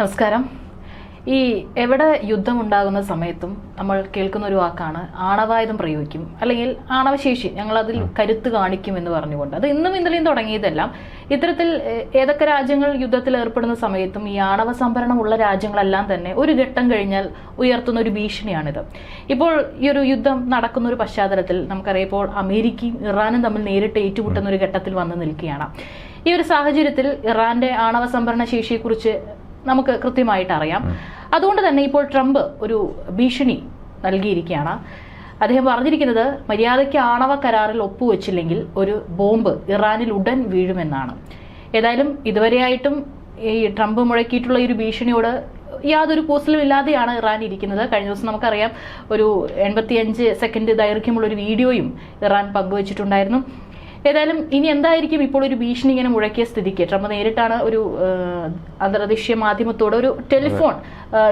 നമസ്കാരം. ഈ എവിടെ യുദ്ധമുണ്ടാകുന്ന സമയത്തും നമ്മൾ കേൾക്കുന്ന ഒരു വാക്കാണ് ആണവായുധം പ്രയോഗിക്കും. അല്ലെങ്കിൽ ആണവശേഷി ഞങ്ങൾ അതിൽ കരുത്ത് കാണിക്കും എന്ന് പറഞ്ഞുകൊണ്ട്. അത് ഇന്നും ഇന്നലെയും തുടങ്ങിയതെല്ലാം. ഇത്തരത്തിൽ ഏതൊക്കെ രാജ്യങ്ങൾ യുദ്ധത്തിൽ ഏർപ്പെടുന്ന സമയത്തും ഈ ആണവ സംഭരണമുള്ള രാജ്യങ്ങളെല്ലാം തന്നെ ഒരു ഘട്ടം കഴിഞ്ഞാൽ ഉയർത്തുന്ന ഒരു ഭീഷണിയാണിത്. ഇപ്പോൾ ഈ ഒരു യുദ്ധം നടക്കുന്ന ഒരു പശ്ചാത്തലത്തിൽ നമുക്കറിയാം ഇപ്പോൾ അമേരിക്കയും ഇറാനും തമ്മിൽ നേരിട്ട് ഏറ്റുമുട്ടുന്ന ഒരു ഘട്ടത്തിൽ വന്ന് നിൽക്കുകയാണ്. ഈ ഒരു സാഹചര്യത്തിൽ ഇറാന്റെ ആണവ സംഭരണ ശേഷിയെക്കുറിച്ച് നമുക്ക് കൃത്യമായിട്ട് അറിയാം. അതുകൊണ്ട് തന്നെ ഇപ്പോൾ ട്രംപ് ഒരു ഭീഷണി നൽകിയിരിക്കുകയാണ്. അദ്ദേഹം പറഞ്ഞിരിക്കുന്നത് മര്യാദയ്ക്ക് ആണവ കരാറിൽ ഒപ്പുവെച്ചില്ലെങ്കിൽ ഒരു ബോംബ് ഇറാനിൽ ഉടൻ വീഴുമെന്നാണ്. ഏതായാലും ഇതുവരെയായിട്ടും ഈ ട്രംപ് മുഴക്കിയിട്ടുള്ള ഈ ഒരു ഭീഷണിയോട് യാതൊരു കൂസലും ഇല്ലാതെയാണ് ഇറാൻ ഇരിക്കുന്നത്. കഴിഞ്ഞ ദിവസം നമുക്കറിയാം ഒരു എൺപത്തിയഞ്ച് സെക്കൻഡ് ദൈർഘ്യമുള്ള ഒരു വീഡിയോയും ഇറാൻ പങ്കുവച്ചിട്ടുണ്ടായിരുന്നു. ഏതായാലും ഇനി എന്തായിരിക്കും ഇപ്പോൾ ഒരു ഭീഷണി ഇങ്ങനെ മുഴക്കിയ സ്ഥിതിക്ക്? ട്രംപ് നേരിട്ടാണ് ഒരു അന്തർദേശീയ മാധ്യമത്തോട് ഒരു ടെലിഫോൺ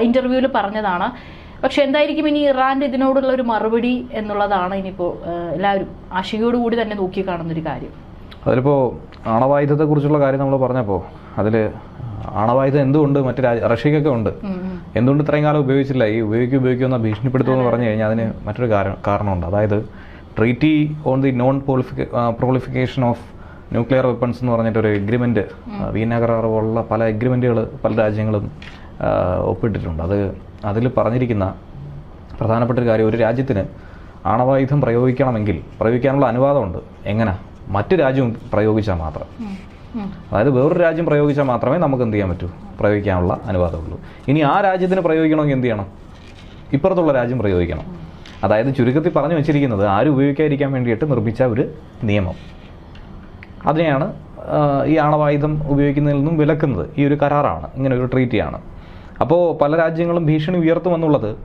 ഇന്റർവ്യൂവിൽ പറഞ്ഞതാണ്. പക്ഷെ എന്തായിരിക്കും ഇനി ഇറാന്റെ ഇതിനോടുള്ള ഒരു മറുപടി എന്നുള്ളതാണ് ഇനിയിപ്പോൾ എല്ലാവരും ആശങ്കയോടുകൂടി തന്നെ നോക്കി കാണുന്ന ഒരു കാര്യം. അതിലിപ്പോൾ ആണവായുധത്തെക്കുറിച്ചുള്ള കാര്യം നമ്മൾ പറഞ്ഞപ്പോ അതിൽ ആണവായുധം എന്തുകൊണ്ട് മറ്റു രാജ്യ റഷ്യക്കൊക്കെ ഉണ്ട്. എന്തുകൊണ്ട് ഇത്രയും കാലം ഉപയോഗിച്ചില്ല? ഈ ഉപയോഗിക്കും ഉപയോഗിക്കുമെന്ന ഭീഷണിപ്പെടുത്തുമെന്ന് പറഞ്ഞു കഴിഞ്ഞാൽ അതിന് മറ്റൊരു കാരണം കാരണമുണ്ട്. അതായത് treaty on the non proliferation of nuclear weapons എന്ന് പറഞ്ഞിട്ടൊരു എഗ്രിമെന്റ് വീന കരാർ പോലുള്ള പല എഗ്രിമെന്റുകൾ പല രാജ്യങ്ങളും ഒപ്പിട്ടിട്ടുണ്ട്. അത് അതിൽ പറഞ്ഞിരിക്കുന്ന പ്രധാനപ്പെട്ട ഒരു കാര്യം ഒരു രാജ്യത്തിന് ആണവായുധം പ്രയോഗിക്കണമെങ്കിൽ പ്രയോഗിക്കാനുള്ള അനുവാദമുണ്ട്. എങ്ങനെ? മറ്റു രാജ്യവും പ്രയോഗിച്ചാൽ മാത്രം. അതായത് വേറൊരു രാജ്യം പ്രയോഗിച്ചാൽ മാത്രമേ നമുക്ക് എന്ത് ചെയ്യാൻ പറ്റൂ? പ്രയോഗിക്കാനുള്ള അനുവാദമുള്ളൂ. ഇനി ആ രാജ്യത്തിന് പ്രയോഗിക്കണമെങ്കിൽ എന്ത് ചെയ്യണം? ഇപ്പുറത്തുള്ള രാജ്യം പ്രയോഗിക്കണം. അതായത് ചുരുക്കത്തിൽ പറഞ്ഞു വെച്ചിരിക്കുന്നത് ആരും ഉപയോഗിക്കാതിരിക്കാൻ വേണ്ടിയിട്ട് നിർമ്മിച്ച ഒരു നിയമം. അതിനെയാണ് ഈ ആണവായുധം ഉപയോഗിക്കുന്നതിൽ നിന്നും വിലക്കുന്നത്. ഈ ഒരു കരാറാണ് ഇങ്ങനെ ഒരു ട്രീറ്റിയാണ്. അപ്പോൾ പല രാജ്യങ്ങളും ഭീഷണി ഉയർത്തുമെന്നുള്ളത്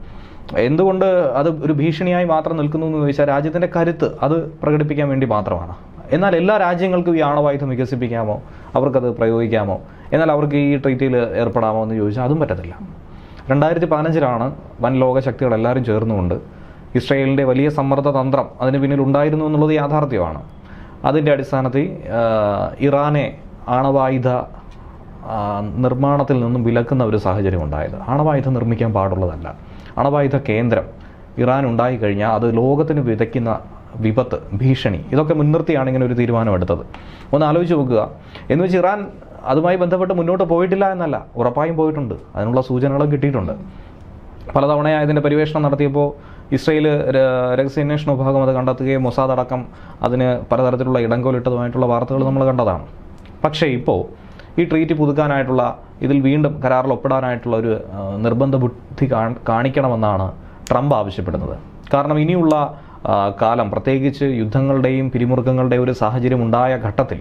എന്തുകൊണ്ട് അത് ഒരു ഭീഷണിയായി മാത്രം നിൽക്കുന്നു എന്ന് ചോദിച്ചാൽ രാജ്യത്തിന്റെ കരുത്ത് അത് പ്രകടിപ്പിക്കാൻ വേണ്ടി മാത്രമാണ്. എന്നാൽ എല്ലാ രാജ്യങ്ങൾക്കും ഈ ആണവായുധം വികസിപ്പിക്കാമോ? അവർക്കത് പ്രയോഗിക്കാമോ? എന്നാൽ അവർക്ക് ഈ ട്രീറ്റിയിൽ ഏർപ്പെടാമോ എന്ന് ചോദിച്ചാൽ അതും പറ്റത്തില്ല. രണ്ടായിരത്തി പതിനഞ്ചിലാണ് വൻ ലോക ശക്തികൾ എല്ലാവരും ചേർന്നുകൊണ്ട് ഇസ്രയേലിന്റെ വലിയ സമ്മർദ്ദ തന്ത്രം അതിന് പിന്നിൽ ഉണ്ടായിരുന്നു എന്നുള്ളത് യാഥാർത്ഥ്യമാണ്. അതിന്റെ അടിസ്ഥാനത്തിൽ ഇറാനെ ആണവായുധ നിർമ്മാണത്തിൽ നിന്നും വിലക്കുന്ന ഒരു സാഹചര്യം ഉണ്ടായത്. ആണവായുധം നിർമ്മിക്കാൻ പാടുള്ളതല്ല. അണവായുധ കേന്ദ്രം ഇറാൻ ഉണ്ടായിക്കഴിഞ്ഞാൽ അത് ലോകത്തിന് വിതയ്ക്കുന്ന വിപത്ത് ഭീഷണി ഇതൊക്കെ മുൻനിർത്തിയാണ് ഇങ്ങനെ ഒരു തീരുമാനമെടുത്തത് ഒന്ന് ആലോചിച്ച് നോക്കുക. എന്ന് വെച്ച് ഇറാൻ അതുമായി ബന്ധപ്പെട്ട് മുന്നോട്ട് പോയിട്ടില്ല എന്നല്ല. ഉറപ്പായും പോയിട്ടുണ്ട്. അതിനുള്ള സൂചനകളും കിട്ടിയിട്ടുണ്ട്. പലതവണയായി ഇതിന്റെ പരിവേഷണം നടത്തിയപ്പോൾ ഇസ്രയേൽ രഹസ്യാന്വേഷണ വിഭാഗം അത് കണ്ടെത്തുകയും മൊസാദ് അടക്കം അതിന് പലതരത്തിലുള്ള ഇടങ്കോലിട്ടതുമായിട്ടുള്ള വാർത്തകൾ നമ്മൾ കണ്ടതാണ്. പക്ഷേ ഇപ്പോൾ ഈ ട്രീറ്റ് പുതുക്കാനായിട്ടുള്ള ഇതിൽ വീണ്ടും കരാറിൽ ഒപ്പിടാനായിട്ടുള്ള ഒരു നിർബന്ധ ബുദ്ധി കാണിക്കണമെന്നാണ് ട്രംപ് ആവശ്യപ്പെടുന്നത്. കാരണം ഇനിയുള്ള കാലം പ്രത്യേകിച്ച് യുദ്ധങ്ങളുടെയും പിരിമുറുക്കങ്ങളുടെയും ഒരു സാഹചര്യം ഉണ്ടായ ഘട്ടത്തിൽ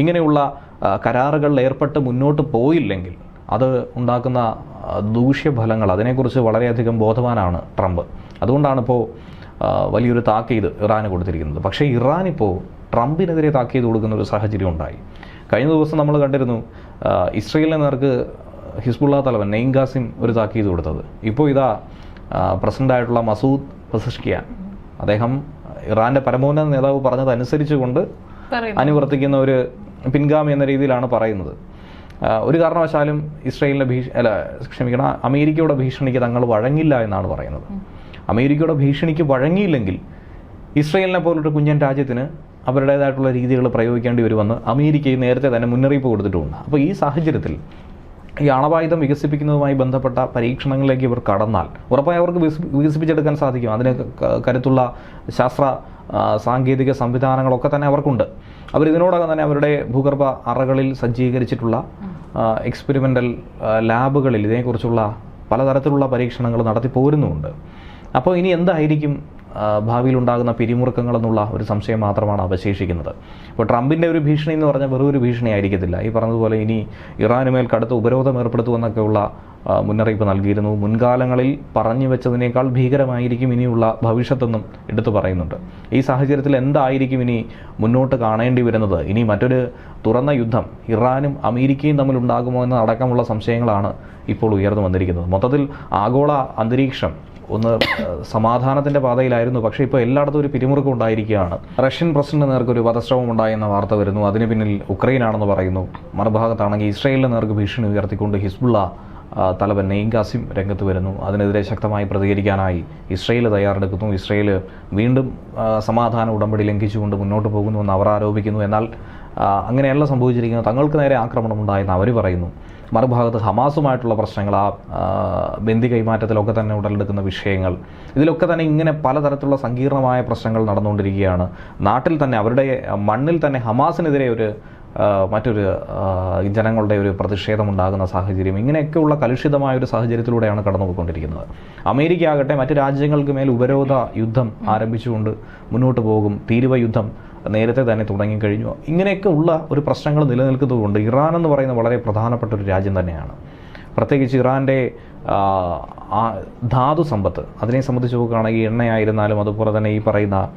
ഇങ്ങനെയുള്ള കരാറുകളിൽ ഏർപ്പെട്ട് മുന്നോട്ട് പോയില്ലെങ്കിൽ അത് ഉണ്ടാക്കുന്ന ദൂഷ്യഫലങ്ങൾ അതിനെക്കുറിച്ച് വളരെയധികം ബോധവാനാണ് ട്രംപ്. അതുകൊണ്ടാണ് ഇപ്പോൾ വലിയൊരു താക്കീത് ഇറാന് കൊടുത്തിരിക്കുന്നത്. പക്ഷേ ഇറാൻ ഇപ്പോൾ ട്രംപിനെതിരെ താക്കീത് കൊടുക്കുന്ന ഒരു സാഹചര്യം ഉണ്ടായി. കഴിഞ്ഞ ദിവസം നമ്മൾ കണ്ടിരുന്നു ഇസ്രയേലിന് നേർക്ക് ഹിസ്ബുള്ള തലവൻ നെയ്ൻ ഖാസിം ഒരു താക്കീത് കൊടുത്തത്. ഇപ്പോൾ ഇതാ പ്രസിഡന്റായിട്ടുള്ള മസൂദ് പസഷ്കിയാൻ അദ്ദേഹം ഇറാന്റെ പരമോന്നത നേതാവ് പറഞ്ഞതനുസരിച്ചുകൊണ്ട് കൊണ്ട് അനുവർത്തിക്കുന്ന ഒരു പിൻഗാമി എന്ന രീതിയിലാണ് പറയുന്നത്. ഒരു കാരണവശാലും ഇസ്രയേലിന്റെ ഭീഷ അല്ല ക്ഷമിക്കണം അമേരിക്കയുടെ ഭീഷണിക്ക് തങ്ങൾ വഴങ്ങില്ല എന്നാണ് പറയുന്നത്. അമേരിക്കയുടെ ഭീഷണിക്ക് വഴങ്ങിയില്ലെങ്കിൽ ഇസ്രയേലിനെ പോലൊരു കുഞ്ഞൻ രാജ്യത്തിന് അവരുടേതായിട്ടുള്ള രീതികൾ പ്രയോഗിക്കേണ്ടി വരുമെന്ന് അമേരിക്ക നേരത്തെ തന്നെ മുന്നറിയിപ്പ് കൊടുത്തിട്ടുണ്ട്. അപ്പോൾ ഈ സാഹചര്യത്തിൽ ഈ അണവായുധം വികസിപ്പിക്കുന്നതുമായി ബന്ധപ്പെട്ട പരീക്ഷണങ്ങളിലേക്ക് ഇവർ കടന്നാൽ ഉറപ്പായി അവർക്ക് വികസിപ്പിച്ചെടുക്കാൻ സാധിക്കും. അതിന് കരുത്തുള്ള ശാസ്ത്ര സാങ്കേതിക സംവിധാനങ്ങളൊക്കെ തന്നെ അവർക്കുണ്ട്. അവർ ഇതിനോടകം തന്നെ അവരുടെ ഭൂഗർഭ അറകളിൽ സജ്ജീകരിച്ചിട്ടുള്ള എക്സ്പെരിമെന്റൽ ലാബുകളിൽ ഇതിനെക്കുറിച്ചുള്ള പലതരത്തിലുള്ള പരീക്ഷണങ്ങൾ നടത്തി പോരുന്നുമുണ്ട്. അപ്പോൾ ഇനി എന്തായിരിക്കും ആ, ഭാവിയിലുണ്ടാകുന്ന പിരിമുറുക്കങ്ങൾ എന്നുള്ള ഒരു സംശയം മാത്രമാണ് അവശേഷിക്കുന്നത്. ഇപ്പോൾ ട്രംപിന്റെ ഒരു ഭീഷണി എന്ന് പറഞ്ഞാൽ വെറും ഒരു ഭീഷണി ആയിരിക്കത്തില്ല. ഈ പറഞ്ഞതുപോലെ ഇനി ഇറാനുമേൽ കടുത്ത ഉപരോധം ഏർപ്പെടുത്തുമെന്നൊക്കെയുള്ള മുന്നറിയിപ്പ് നൽകിയിരുന്നു. മുൻകാലങ്ങളിൽ പറഞ്ഞു വെച്ചതിനേക്കാൾ ഭീകരമായിരിക്കും ഇനിയുള്ള ഭവിഷ്യത്തെന്നും എടുത്തു പറയുന്നുണ്ട്. ഈ സാഹചര്യത്തിൽ എന്തായിരിക്കും ഇനി മുന്നോട്ട് കാണേണ്ടി വരുന്നത്? ഇനി മറ്റൊരു തുറന്ന യുദ്ധം ഇറാനും അമേരിക്കയും തമ്മിൽ ഉണ്ടാകുമോ എന്ന അടക്കമുള്ള സംശയങ്ങളാണ് ഇപ്പോൾ ഉയർന്നു വന്നിരിക്കുന്നത്. മൊത്തത്തിൽ ആഗോള അന്തരീക്ഷം ഒന്ന് സമാധാനത്തിന്റെ പാതയിലായിരുന്നു. പക്ഷേ ഇപ്പോൾ എല്ലായിടത്തും ഒരു പിരിമുറുക്കം ഉണ്ടായിരിക്കുകയാണ്. റഷ്യൻ പ്രസിഡന്റ് നേർക്ക് ഒരു വധശ്രമം ഉണ്ടായെന്ന വാർത്ത വരുന്നു. അതിന് പിന്നിൽ ഉക്രൈനാണെന്ന് പറയുന്നു. മറുഭാഗത്താണെങ്കിൽ ഇസ്രയേലിന് നേർക്ക് ഭീഷണി ഉയർത്തിക്കൊണ്ട് ഹിസ്ബുള്ള തലവൻ നെയ്ം കാസിം രംഗത്ത് വരുന്നു. അതിനെതിരെ ശക്തമായി പ്രതികരിക്കാനായി ഇസ്രയേൽ തയ്യാറെടുക്കുന്നു. ഇസ്രയേൽ വീണ്ടും സമാധാന ഉടമ്പടി ലംഘിച്ചുകൊണ്ട് മുന്നോട്ട് പോകുന്നുവെന്ന് അവർ ആരോപിക്കുന്നു. എന്നാൽ അങ്ങനെയല്ല സംഭവിച്ചിരിക്കുന്നത്. തങ്ങൾക്ക് നേരെ ആക്രമണം ഉണ്ടായെന്ന് അവർ പറയുന്നു. മറുഭാഗത്ത് ഹമാസുമായിട്ടുള്ള പ്രശ്നങ്ങൾ ആ ബന്ദി കൈമാറ്റത്തിലൊക്കെ തന്നെ ഉടലെടുക്കുന്ന വിഷയങ്ങൾ ഇതിലൊക്കെ തന്നെ ഇങ്ങനെ പലതരത്തിലുള്ള സങ്കീർണമായ പ്രശ്നങ്ങൾ നടന്നുകൊണ്ടിരിക്കുകയാണ്. നാട്ടിൽ തന്നെ അവരുടെ മണ്ണിൽ തന്നെ ഹമാസിനെതിരെ ഒരു മറ്റൊരു ജനങ്ങളുടെ ഒരു പ്രതിഷേധം ഉണ്ടാകുന്ന സാഹചര്യം ഇങ്ങനെയൊക്കെയുള്ള കലുഷിതമായ ഒരു സാഹചര്യത്തിലൂടെയാണ് കടന്നുപോയിക്കൊണ്ടിരിക്കുന്നത്. അമേരിക്ക ആകട്ടെ മറ്റ് രാജ്യങ്ങൾക്ക് മേൽ ഉപരോധ യുദ്ധം ആരംഭിച്ചുകൊണ്ട് മുന്നോട്ട് പോകും. തീരുവ യുദ്ധം നേരത്തെ തന്നെ തുടങ്ങിക്കഴിഞ്ഞു. ഇങ്ങനെയൊക്കെ ഉള്ള ഒരു പ്രശ്നങ്ങൾ നിലനിൽക്കുന്നതുകൊണ്ട് ഇറാൻ എന്ന് പറയുന്ന വളരെ പ്രധാനപ്പെട്ട ഒരു രാജ്യം തന്നെയാണ്. പ്രത്യേകിച്ച് ഇറാന്റെ ധാതു സമ്പത്ത് അതിനെ സംബന്ധിച്ച് നോക്കുകയാണെങ്കിൽ എണ്ണയായിരുന്നാലും അതുപോലെ തന്നെ ഈ പറയുന്ന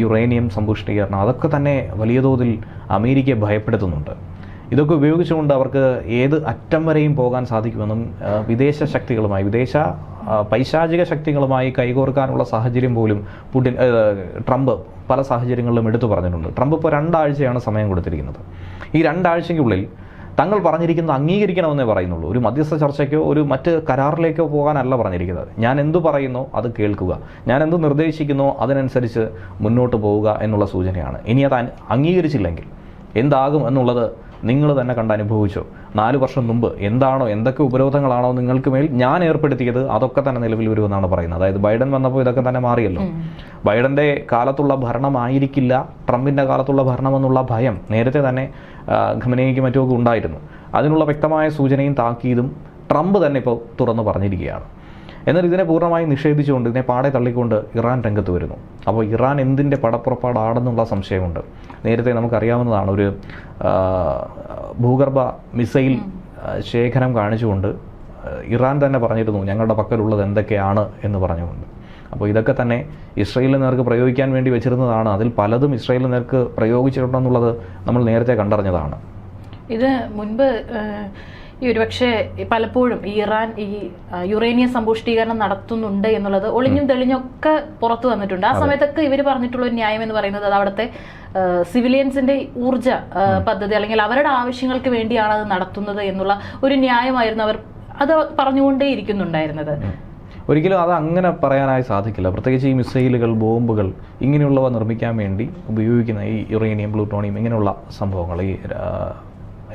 യുറേനിയം. സമ്പുഷ്ടീകരണം അതൊക്കെ തന്നെ വലിയ തോതിൽ അമേരിക്കയെ ഭയപ്പെടുത്തുന്നുണ്ട്. ഇതൊക്കെ ഉപയോഗിച്ചുകൊണ്ട് അവർക്ക് ഏത് അറ്റം വരെയും പോകാൻ സാധിക്കുമെന്നും വിദേശ ശക്തികളുമായി വിദേശ പൈശാചിക ശക്തികളുമായി കൈകോർക്കാനുള്ള സാഹചര്യം പോലും പുടിൻ ട്രംപ് പല സാഹചര്യങ്ങളിലും എടുത്തു പറഞ്ഞിട്ടുണ്ട്. ട്രംപ് ഇപ്പോൾ രണ്ടാഴ്ചയാണ് സമയം കൊടുത്തിരിക്കുന്നത്. ഈ രണ്ടാഴ്ചയ്ക്കുള്ളിൽ തങ്ങൾ പറഞ്ഞിരിക്കുന്നത് അംഗീകരിക്കണമെന്നേ പറയുന്നുള്ളൂ. ഒരു മധ്യസ്ഥ ചർച്ചയ്ക്കോ ഒരു മറ്റ് കരാറിലേക്കോ പോകാനല്ല പറഞ്ഞിരിക്കുന്നത്. ഞാൻ എന്തു പറയുന്നോ അത് കേൾക്കുക. ഞാൻ എന്ത് നിർദ്ദേശിക്കുന്നോ അതിനനുസരിച്ച് മുന്നോട്ട് പോവുക എന്നുള്ള സൂചനയാണ്. ഇനി അത് അംഗീകരിച്ചില്ലെങ്കിൽ എന്താകും എന്നുള്ളത് നിങ്ങൾ തന്നെ കണ്ട് അനുഭവിച്ചോ? നാല് വർഷം മുമ്പ് എന്താണോ എന്തൊക്കെ ഉപരോധങ്ങളാണോ നിങ്ങൾക്ക് മേൽ ഞാൻ ഏർപ്പെടുത്തിയത് അതൊക്കെ തന്നെ നിലവിൽ വരുമെന്നാണ് പറയുന്നത്. അതായത് ബൈഡൻ വന്നപ്പോൾ ഇതൊക്കെ തന്നെ മാറിയല്ലോ. ബൈഡന്റെ കാലത്തുള്ള ഭരണമായിരിക്കില്ല ട്രംപിന്റെ കാലത്തുള്ള ഭരണമെന്നുള്ള ഭയം നേരത്തെ തന്നെ ഖമനേക്ക് ഖമനേയ്ക്ക് മറ്റുമൊക്കെ ഉണ്ടായിരുന്നു. അതിനുള്ള വ്യക്തമായ സൂചനയും താക്കീതും ട്രംപ് തന്നെ ഇപ്പോൾ തുറന്നു പറഞ്ഞിരിക്കുകയാണ്. എന്നാൽ ഇതിനെ പൂർണമായി നിഷേധിച്ചുകൊണ്ട് ഇതിനെ പാടെ തള്ളിക്കൊണ്ട് ഇറാൻ രംഗത്ത് വരുന്നു. അപ്പോൾ ഇറാൻ എന്തിന്റെ പടപ്പുറപ്പാടാണെന്നുള്ള സംശയമുണ്ട്. നേരത്തെ നമുക്കറിയാവുന്നതാണ് ഒരു ഭൂഗർഭ മിസൈൽ ശേഖരം കാണിച്ചുകൊണ്ട് ഇറാൻ തന്നെ പറഞ്ഞിരുന്നു ഞങ്ങളുടെ പക്കലുള്ളത് എന്തൊക്കെയാണ് എന്ന് പറഞ്ഞുകൊണ്ട്. അപ്പോൾ ഇതൊക്കെ തന്നെ ഇസ്രയേലിന് നേർക്ക് പ്രയോഗിക്കാൻ വേണ്ടി വെച്ചിരുന്നതാണ്. അതിൽ പലതും ഇസ്രയേലിന് നേർക്ക് പ്രയോഗിച്ചിട്ടുണ്ടെന്നുള്ളത് നമ്മൾ നേരത്തെ കണ്ടറിഞ്ഞതാണ്. ഇത് മുൻപ് ഈ ഒരുപക്ഷെ പലപ്പോഴും ഇറാൻ ഈ യുറേനിയം സമ്പുഷ്ടീകരണം നടത്തുന്നുണ്ട് എന്നുള്ളത് ഒളിഞ്ഞും തെളിഞ്ഞൊക്കെ പുറത്തു വന്നിട്ടുണ്ട്. ആ സമയത്തൊക്കെ ഇവർ പറഞ്ഞിട്ടുള്ള ഒരു ന്യായം എന്ന് പറയുന്നത് അത് അവിടുത്തെ സിവിലിയൻസിന്റെ ഊർജ പദ്ധതി അല്ലെങ്കിൽ അവരുടെ ആവശ്യങ്ങൾക്ക് വേണ്ടിയാണ് അത് നടത്തുന്നത് എന്നുള്ള ഒരു ന്യായമായിരുന്നു അവർ അത് പറഞ്ഞുകൊണ്ടേ ഇരിക്കുന്നുണ്ടായിരുന്നത്. ഒരിക്കലും അത് അങ്ങനെ പറയാനായി സാധിക്കില്ല. പ്രത്യേകിച്ച് ഈ മിസൈലുകൾ ബോംബുകൾ ഇങ്ങനെയുള്ളവ നിർമ്മിക്കാൻ വേണ്ടി ഉപയോഗിക്കുന്ന ഈ യുറേനിയം പ്ലൂട്ടോണിയം ഇങ്ങനെയുള്ള സംഭവങ്ങൾ ഈ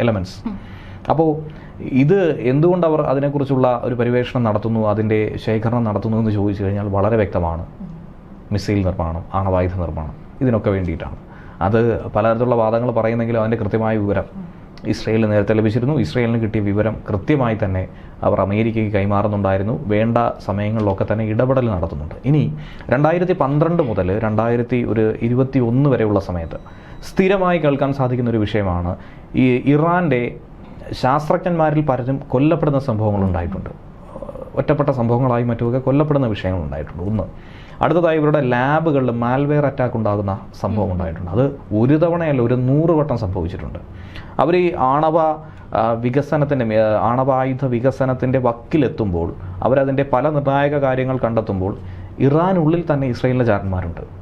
എലമെന്റ്സ് അപ്പോൾ ഇത് എന്തുകൊണ്ട് അവർ അതിനെക്കുറിച്ചുള്ള ഒരു പരിവേഷണം നടത്തുന്നു അതിന്റെ ശേഖരണം നടത്തുന്നു എന്ന് ചോദിച്ചു കഴിഞ്ഞാൽ വളരെ വ്യക്തമാണ്. മിസൈൽ നിർമ്മാണം ആണവായുധ നിർമ്മാണം ഇതിനൊക്കെ വേണ്ടിയിട്ടാണ്. അത് പലതരത്തിലുള്ള വാദങ്ങൾ പറയുന്നെങ്കിലും അതിന്റെ കൃത്യമായ വിവരം ഇസ്രയേലിന് നേരത്തെ ലഭിച്ചിരുന്നു. ഇസ്രയേലിന് കിട്ടിയ വിവരം കൃത്യമായി തന്നെ അവർ അമേരിക്കയ്ക്ക് കൈമാറുന്നുണ്ടായിരുന്നു. വേണ്ട സമയങ്ങളിലൊക്കെ തന്നെ ഇടപെടൽ നടത്തുന്നുണ്ട്. ഇനി രണ്ടായിരത്തി പന്ത്രണ്ട് മുതൽ രണ്ടായിരത്തി ഒരു ഇരുപത്തി ഒന്ന് വരെയുള്ള സമയത്ത് സ്ഥിരമായി കേൾക്കാൻ സാധിക്കുന്ന ഒരു വിഷയമാണ് ഈ ഇറാന്റെ ശാസ്ത്രജ്ഞന്മാരിൽ പലരും കൊല്ലപ്പെടുന്ന സംഭവങ്ങൾ ഉണ്ടായിട്ടുണ്ട്. ഒറ്റപ്പെട്ട സംഭവങ്ങളായി മറ്റുമൊക്കെ കൊല്ലപ്പെടുന്ന വിഷയങ്ങൾ ഉണ്ടായിട്ടുണ്ട്. ഒന്ന് അടുത്തതായി ഇവരുടെ ലാബുകളിൽ മാൽവെയർ അറ്റാക്ക് ഉണ്ടാകുന്ന സംഭവം ഉണ്ടായിട്ടുണ്ട്. അത് ഒരു തവണയല്ല ഒരു നൂറ് വട്ടം സംഭവിച്ചിട്ടുണ്ട്. അവർ ഈ ആണവ വികസനത്തിന്റെ ആണവായുധ വികസനത്തിന്റെ വക്കിലെത്തുമ്പോൾ അവരതിന്റെ പല നിർണായക കാര്യങ്ങൾ കണ്ടെത്തുമ്പോൾ ഇറാനുള്ളിൽ തന്നെ ഇസ്രയേലിലെ ചാരന്മാരുണ്ട്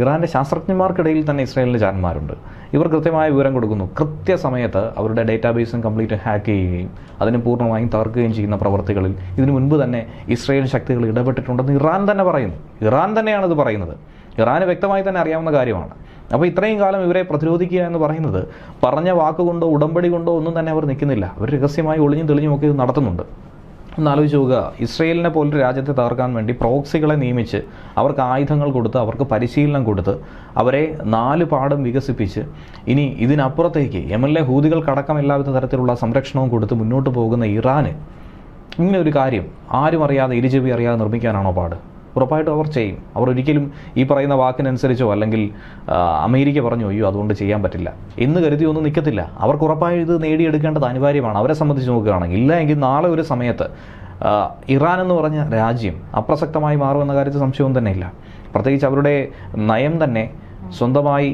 ഇറാന്റെ ശാസ്ത്രജ്ഞന്മാർക്കിടയിൽ തന്നെ ഇസ്രായേലിന്റെ ചാരന്മാരുണ്ട്. ഇവർ കൃത്യമായ വിവരം കൊടുക്കുന്നു. കൃത്യസമയത്ത് അവരുടെ ഡേറ്റാബേസും കംപ്ലീറ്റ് ഹാക്ക് ചെയ്യുകയും അതിനെ പൂർണമായും തകർക്കുകയും ചെയ്യുന്ന പ്രവർത്തികളിൽ ഇതിനു മുൻപ് തന്നെ ഇസ്രായേൽ ശക്തികൾ ഇടപെട്ടിട്ടുണ്ടെന്ന് ഇറാൻ തന്നെ പറയുന്നു. ഇറാൻ തന്നെയാണ് ഇത് പറയുന്നത്. ഇറാന് വ്യക്തമായി തന്നെ അറിയാവുന്ന കാര്യമാണ്. അപ്പോൾ ഇത്രയും കാലം ഇവരെ പ്രതിരോധിക്കുക എന്ന് പറയുന്നത് പറഞ്ഞ വാക്കുകൊണ്ടോ ഉടമ്പടി കൊണ്ടോ ഒന്നും തന്നെ അവർ നിൽക്കുന്നില്ല. അവർ രഹസ്യമായി ഒളിഞ്ഞും തെളിഞ്ഞുമൊക്കെ ഇത് നടത്തുന്നുണ്ട്. ഒന്ന് ആലോചിച്ച് നോക്കുക ഇസ്രയേലിനെ പോലൊരു രാജ്യത്തെ തകർക്കാൻ വേണ്ടി പ്രോക്സികളെ നിയമിച്ച് അവർക്ക് ആയുധങ്ങൾ കൊടുത്ത് അവർക്ക് പരിശീലനം കൊടുത്ത് അവരെ നാല് പാടം വികസിപ്പിച്ച് ഇനി ഇതിനപ്പുറത്തേക്ക് എം എൽ എ ഹൂതികൾക്കടക്കം എല്ലാവിധ തരത്തിലുള്ള സംരക്ഷണവും കൊടുത്ത് മുന്നോട്ട് പോകുന്ന ഇറാന് ഇങ്ങനെ ഒരു കാര്യം ആരും അറിയാതെ ഇരുചെവി അറിയാതെ നിർമ്മിക്കാനാണോ പാട്? ഉറപ്പായിട്ടും അവർ ചെയ്യും. അവർ ഒരിക്കലും ഈ പറയുന്ന വാക്കിനനുസരിച്ചോ അല്ലെങ്കിൽ അമേരിക്ക പറഞ്ഞു അയ്യോ അതുകൊണ്ട് ചെയ്യാൻ പറ്റില്ല. എന്ന് കരുതി ഒന്നും നിൽക്കത്തില്ല. അവർക്ക് ഉറപ്പായും ഇത് നേടിയെടുക്കേണ്ടത് അനിവാര്യമാണ്. അവരെ സംബന്ധിച്ച് നോക്കുകയാണെങ്കിൽ ഇല്ല എങ്കിൽ നാളെ ഒരു സമയത്ത് ഇറാൻ എന്ന് പറഞ്ഞ രാജ്യം അപ്രസക്തമായി മാറുമെന്ന കാര്യത്തിൽ സംശയവും തന്നെ ഇല്ല പ്രത്യേകിച്ച് അവരുടെ നയം തന്നെ സ്വന്തമായി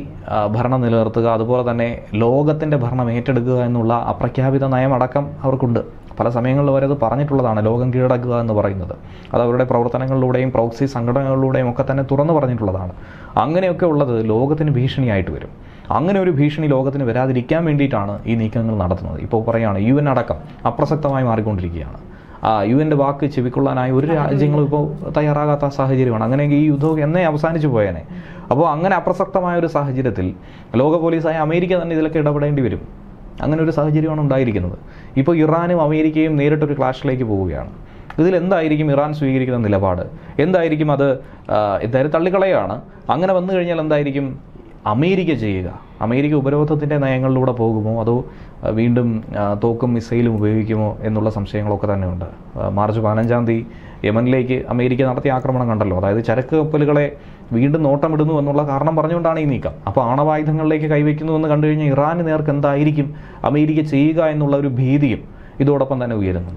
ഭരണം നിലനിർത്തുക അതുപോലെ തന്നെ ലോകത്തിന്റെ ഭരണം ഏറ്റെടുക്കുക എന്നുള്ള അപ്രഖ്യാപിത നയമടക്കം അവർക്കുണ്ട്. പല സമയങ്ങളിൽ അവരത് പറഞ്ഞിട്ടുള്ളതാണ് ലോകം കീഴടക്കുക എന്ന് പറയുന്നത്. അത് അവരുടെ പ്രവർത്തനങ്ങളിലൂടെയും പ്രോക്സി സംഘടനകളിലൂടെയും ഒക്കെ തന്നെ തുറന്നു പറഞ്ഞിട്ടുള്ളതാണ്. അങ്ങനെയൊക്കെ ഉള്ളത് ലോകത്തിന് ഭീഷണിയായിട്ട് വരും. അങ്ങനെ ഒരു ഭീഷണി ലോകത്തിന് വരാതിരിക്കാൻ വേണ്ടിയിട്ടാണ് ഈ നീക്കങ്ങൾ നടത്തുന്നത്. ഇപ്പോൾ പറയുകയാണ് യു എൻ അടക്കം അപ്രസക്തമായി മാറിക്കൊണ്ടിരിക്കുകയാണ്. യു എന്റെ വാക്ക് ചെവിക്കൊള്ളാനായി ഒരു രാജ്യങ്ങളും ഇപ്പോൾ തയ്യാറാകാത്ത സാഹചര്യമാണ്. അങ്ങനെയെങ്കിൽ ഈ യുദ്ധം എന്നേ അവസാനിച്ചു പോയേനെ. അപ്പോൾ അങ്ങനെ അപ്രസക്തമായ ഒരു സാഹചര്യത്തിൽ ലോക പോലീസായ അമേരിക്ക തന്നെ ഇതിലൊക്കെ ഇടപെടേണ്ടി വരും. അങ്ങനെ ഒരു സാഹചര്യമാണ് ഉണ്ടായിരിക്കുന്നത്. ഇപ്പോൾ ഇറാനും അമേരിക്കയും നേരിട്ടൊരു ക്ലാഷിലേക്ക് പോവുകയാണ്. ഇതിൽ എന്തായിരിക്കും ഇറാൻ സ്വീകരിക്കുന്ന നിലപാട്? എന്തായിരിക്കും അത് എന്തായാലും തള്ളിക്കളയാണ്? അങ്ങനെ വന്നു കഴിഞ്ഞാൽ എന്തായിരിക്കും? അമേരിക്ക ചെയ്യുക. അമേരിക്ക ഉപരോധത്തിന്റെ നയങ്ങളിലൂടെ പോകുമോ? അതോ വീണ്ടും തോക്കും മിസൈലും ഉപയോഗിക്കുമോ എന്നുള്ള സംശയങ്ങളൊക്കെ തന്നെയുണ്ട്. മാർച്ച് പതിനഞ്ചാം തീയതി യമനിലേക്ക് അമേരിക്ക നടത്തിയ ആക്രമണം കണ്ടല്ലോ. അതായത് ചരക്ക് കപ്പലുകളെ വീണ്ടും നോട്ടമിടുന്നു എന്നുള്ള കാരണം പറഞ്ഞുകൊണ്ടാണ് ഈ നീക്കം. അപ്പോൾ ആണവായുധങ്ങളിലേക്ക് കൈവയ്ക്കുന്നു എന്ന് കണ്ടു കഴിഞ്ഞാൽ ഇറാന് നേർക്ക് എന്തായിരിക്കും അമേരിക്ക ചെയ്യുക എന്നുള്ള ഒരു ഭീതിയും ഇതോടൊപ്പം തന്നെ ഉയരുന്നു.